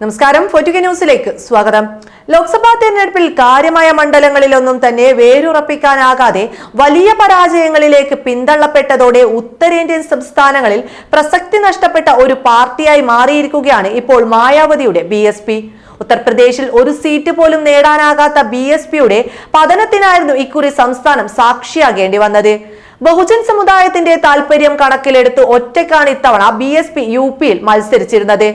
നമസ്കാരം. ഫോറ്റുക ന്യൂസിലേക്ക് സ്വാഗതം. ലോക്സഭാ തെരഞ്ഞെടുപ്പിൽ കാര്യമായ മണ്ഡലങ്ങളിലൊന്നും തന്നെ വേരുറപ്പിക്കാനാകാതെ വലിയ പരാജയങ്ങളിലേക്ക് പിന്തള്ളപ്പെട്ടതോടെ ഉത്തരേന്ത്യൻ സംസ്ഥാനങ്ങളിൽ പ്രസക്തി നഷ്ടപ്പെട്ട ഒരു പാർട്ടിയായി മാറിയിരിക്കുകയാണ് ഇപ്പോൾ മായാവതിയുടെ ബി ഉത്തർപ്രദേശിൽ ഒരു സീറ്റ് പോലും നേടാനാകാത്ത ബി എസ് പിയുടെ പതനത്തിനായിരുന്നു ഇക്കുറി സംസ്ഥാനം സാക്ഷിയാകേണ്ടി വന്നത്. ബഹുജൻ സമുദായത്തിന്റെ താൽപര്യം കണക്കിലെടുത്ത് ഒറ്റക്കാണ് ഇത്തവണ ബി എസ് പി യു പിയിൽ മത്സരിച്ചിരുന്നത്.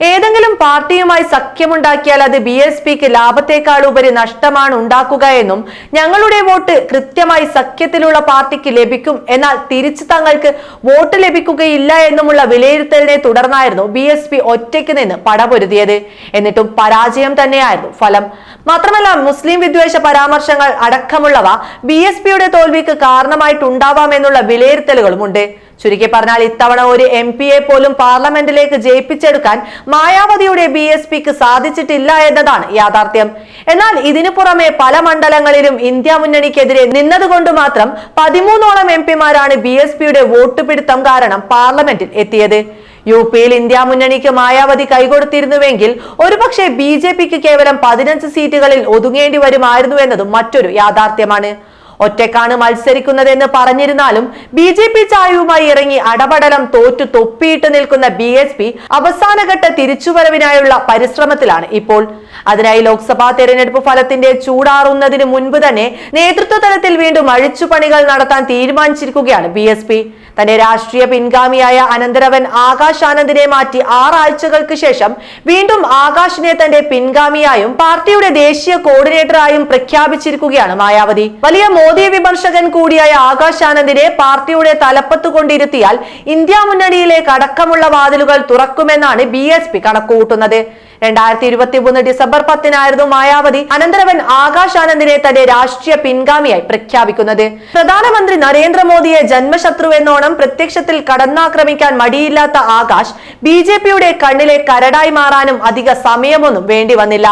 ഏതെങ്കിലും പാർട്ടിയുമായി സഖ്യമുണ്ടാക്കിയാൽ അത് ബി എസ് പിക്ക് ലാഭത്തെക്കാൾ ഉപരി നഷ്ടമാണ് ഉണ്ടാക്കുക എന്നും ഞങ്ങളുടെ വോട്ട് കൃത്യമായി സഖ്യത്തിലുള്ള പാർട്ടിക്ക് ലഭിക്കും എന്നാൽ തിരിച്ചു തങ്ങൾക്ക് വോട്ട് ലഭിക്കുകയില്ല എന്നുമുള്ള വിലയിരുത്തലിനെ തുടർന്നായിരുന്നു ബി എസ് പി ഒറ്റയ്ക്ക് നിന്ന് പടപൊരുതിയത്. എന്നിട്ടും പരാജയം തന്നെയായിരുന്നു ഫലം. മാത്രമല്ല മുസ്ലിം വിദ്വേഷ പരാമർശങ്ങൾ അടക്കമുള്ളവ ബി എസ് പിയുടെ തോൽവിക്ക് കാരണമായിട്ടുണ്ടാവാമെന്നുള്ള വിലയിരുത്തലുകളുമുണ്ട്. ചുരുക്കി പറഞ്ഞാൽ ഇത്തവണ ഒരു എം പിയെ പോലും പാർലമെന്റിലേക്ക് ജയിപ്പിച്ചെടുക്കാൻ മായാവതിയുടെ ബി എസ് പിക്ക് സാധിച്ചിട്ടില്ല എന്നതാണ് യാഥാർത്ഥ്യം. എന്നാൽ ഇതിനു പുറമെ പല മണ്ഡലങ്ങളിലും ഇന്ത്യ മുന്നണിക്കെതിരെ നിന്നതുകൊണ്ട് മാത്രം പതിമൂന്നോളം എം പിമാരാണ് ബി എസ് പിയുടെ വോട്ട് പിടുത്തം കാരണം പാർലമെന്റിൽ എത്തിയത്. യു പിയിൽ ഇന്ത്യ മുന്നണിക്ക് മായാവതി കൈകൊടുത്തിരുന്നുവെങ്കിൽ ഒരുപക്ഷെ ബി ജെ പിക്ക് കേവലം പതിനഞ്ച് സീറ്റുകളിൽ ഒതുങ്ങേണ്ടി വരുമായിരുന്നു എന്നതും മറ്റൊരു യാഥാർത്ഥ്യമാണ്. ഒറ്റക്കാണ് മത്സരിക്കുന്നതെന്ന് പറഞ്ഞിരുന്നാലും ബി ജെ പി ചായവുമായി ഇറങ്ങി അടപടലം തോറ്റു തൊപ്പിയിട്ട് നിൽക്കുന്ന ബി എസ് പി അവസാനഘട്ട തിരിച്ചുവരവിനായുള്ള പരിശ്രമത്തിലാണ് ഇപ്പോൾ അതിനായി ലോക്സഭാ തെരഞ്ഞെടുപ്പ് ഫലത്തിന്റെ ചൂടാറുന്നതിന് മുൻപ് തന്നെ നേതൃത്വ തലത്തിൽ വീണ്ടും അഴിച്ചുപണികൾ നടത്താൻ തീരുമാനിച്ചിരിക്കുകയാണ് ബി എസ് പി. തന്റെ രാഷ്ട്രീയ പിൻഗാമിയായ അനന്തരവൻ ആകാശ് ആനന്ദിനെ മാറ്റി ആറാഴ്ചകൾക്ക് ശേഷം വീണ്ടും ആകാശിനെ തന്റെ പിൻഗാമിയായും പാർട്ടിയുടെ ദേശീയ കോർഡിനേറ്ററായും പ്രഖ്യാപിച്ചിരിക്കുകയാണ് മായാവതി. വലിയ മോദി വിമർശകൻ കൂടിയായ ആകാശ് ആനന്ദിനെ പാർട്ടിയുടെ തലപ്പത്ത് കൊണ്ടിരുത്തിയാൽ ഇന്ത്യ മുന്നണിയിലെ കടക്കമുള്ള വാതിലുകൾ തുറക്കുമെന്നാണ് ബി എസ് പി കണക്കുകൂട്ടുന്നത്. രണ്ടായിരത്തി ഇരുപത്തി മൂന്ന് ഡിസംബർ പത്തിനായിരുന്നു മായാവതി അനന്തരവൻ ആകാശ് ആനന്ദിനെ തന്റെ രാഷ്ട്രീയ പിൻഗാമിയായി പ്രഖ്യാപിക്കുന്നത്. പ്രധാനമന്ത്രി നരേന്ദ്രമോദിയെ ജന്മശത്രു എന്നോണം പ്രത്യക്ഷത്തിൽ കടന്നാക്രമിക്കാൻ മടിയില്ലാത്ത ആകാശ് ബി ജെ പിയുടെ കണ്ണിലെ കരടായി മാറാനും അധിക സമയമൊന്നും വേണ്ടി വന്നില്ല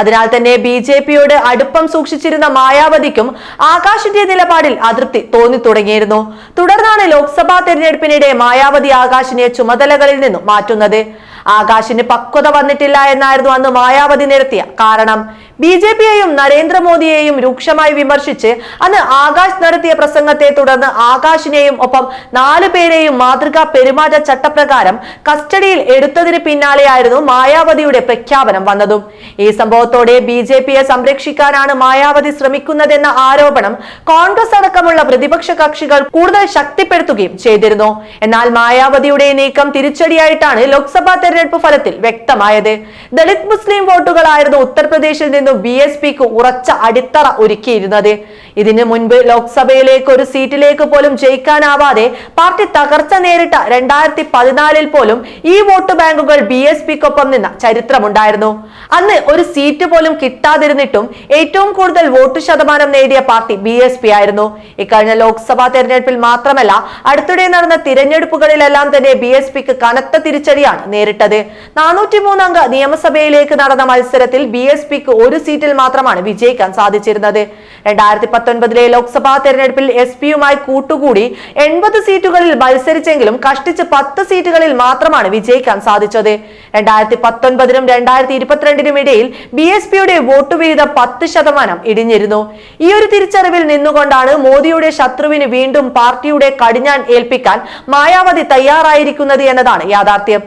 അതിനാൽ തന്നെ ബി ജെ പിയോട് അടുപ്പം സൂക്ഷിച്ചിരുന്ന മായാവതിക്കും ആകാശിന്റെ നിലപാടിൽ അതൃപ്തി തോന്നി തുടങ്ങിയിരുന്നു തുടർന്നാണ് ലോക്സഭാ തെരഞ്ഞെടുപ്പിനിടെ മായാവതി ആകാശിനെ ചുമതലകളിൽ നിന്നും മാറ്റുന്നത്. ആകാശിന് പക്വത വന്നിട്ടില്ല എന്നായിരുന്നു അന്ന് മായാവതി നിരത്തിയ കാരണം. ബി ജെ പിയെയും നരേന്ദ്രമോദിയെയും രൂക്ഷമായി വിമർശിച്ച് അന്ന് ആകാശ് നടത്തിയ പ്രസംഗത്തെ തുടർന്ന് ആകാശിനെയും ഒപ്പം നാലു പേരെയും മാതൃകാ പെരുമാറ്റ ചട്ടപ്രകാരം കസ്റ്റഡിയിൽ എടുത്തതിന് പിന്നാലെയായിരുന്നു മായാവതിയുടെ പ്രഖ്യാപനം വന്നതും. ഈ സംഭവത്തോടെ ബി ജെ പിയെ സംരക്ഷിക്കാനാണ് മായാവതി ശ്രമിക്കുന്നതെന്ന ആരോപണം കോൺഗ്രസ് അടക്കമുള്ള പ്രതിപക്ഷ കക്ഷികൾ കൂടുതൽ ശക്തിപ്പെടുത്തുകയും ചെയ്തിരുന്നു. എന്നാൽ മായാവതിയുടെ നീക്കം തിരിച്ചടിയായിട്ടാണ് ലോക്സഭാ തെരഞ്ഞെടുപ്പ് ഫലത്തിൽ വ്യക്തമായത്. ദളിത് മുസ്ലിം വോട്ടുകളായിരുന്നു ഉത്തർപ്രദേശിൽ നിന്നും ബി എസ് പിക്ക് ഉറച്ച അടിത്തറ ഒരുക്കിയിരുന്നത് ഇതിനു മുൻപ് ലോക്സഭയിലേക്ക് ഒരു സീറ്റിലേക്ക് പോലും ജയിക്കാനാവാതെ പാർട്ടി തകർച്ച നേരിട്ട രണ്ടായിരത്തി പതിനാലിൽ പോലും ഈ വോട്ട് ബാങ്കുകൾ ബി എസ് പിക്കൊപ്പം നിന്ന ചരിത്രമുണ്ടായിരുന്നു. അന്ന് ഒരു സീറ്റ് പോലും കിട്ടാതിരുന്നിട്ടും ഏറ്റവും കൂടുതൽ വോട്ട് ശതമാനം നേടിയ പാർട്ടി ബി എസ് പി ആയിരുന്നു ഇക്കഴിഞ്ഞ ലോക്സഭാ തെരഞ്ഞെടുപ്പിൽ മാത്രമല്ല അടുത്തിടെ നടന്ന തിരഞ്ഞെടുപ്പുകളിലെല്ലാം തന്നെ ബി എസ് പിക്ക് കനത്ത തിരിച്ചടിയാണ് നേരിട്ടത്. നാനൂറ്റി മൂന്നംഗ നിയമസഭയിലേക്ക് നടന്ന മത്സരത്തിൽ ബി എസ് പിക്ക് ഒരു സീറ്റിൽ മാത്രമാണ് വിജയിക്കാൻ സാധിച്ചിരുന്നത്. രണ്ടായിരത്തി പത്തൊൻപതിലെ ലോക്സഭാ തെരഞ്ഞെടുപ്പിൽ എസ് പിയുമായി കൂട്ടുകൂടി എൺപത് സീറ്റുകളിൽ മത്സരിച്ചെങ്കിലും കഷ്ടിച്ച് പത്ത് സീറ്റുകളിൽ മാത്രമാണ് വിജയിക്കാൻ സാധിച്ചത്. രണ്ടായിരത്തി പത്തൊൻപതിനും രണ്ടായിരത്തി ഇരുപത്തിരണ്ടിനും ഇടയിൽ ബി എസ് പിയുടെ വോട്ട് വിഹിതം പത്ത് ശതമാനം ഇടിഞ്ഞിരുന്നു. ഈ ഒരു തിരിച്ചറിവിൽ നിന്നുകൊണ്ടാണ് മോദിയുടെ ശത്രുവിന് വീണ്ടും പാർട്ടിയുടെ കടിഞ്ഞാൻ ഏൽപ്പിക്കാൻ മായാവതി തയ്യാറായിരിക്കുന്നത് എന്നതാണ് യാഥാർത്ഥ്യം.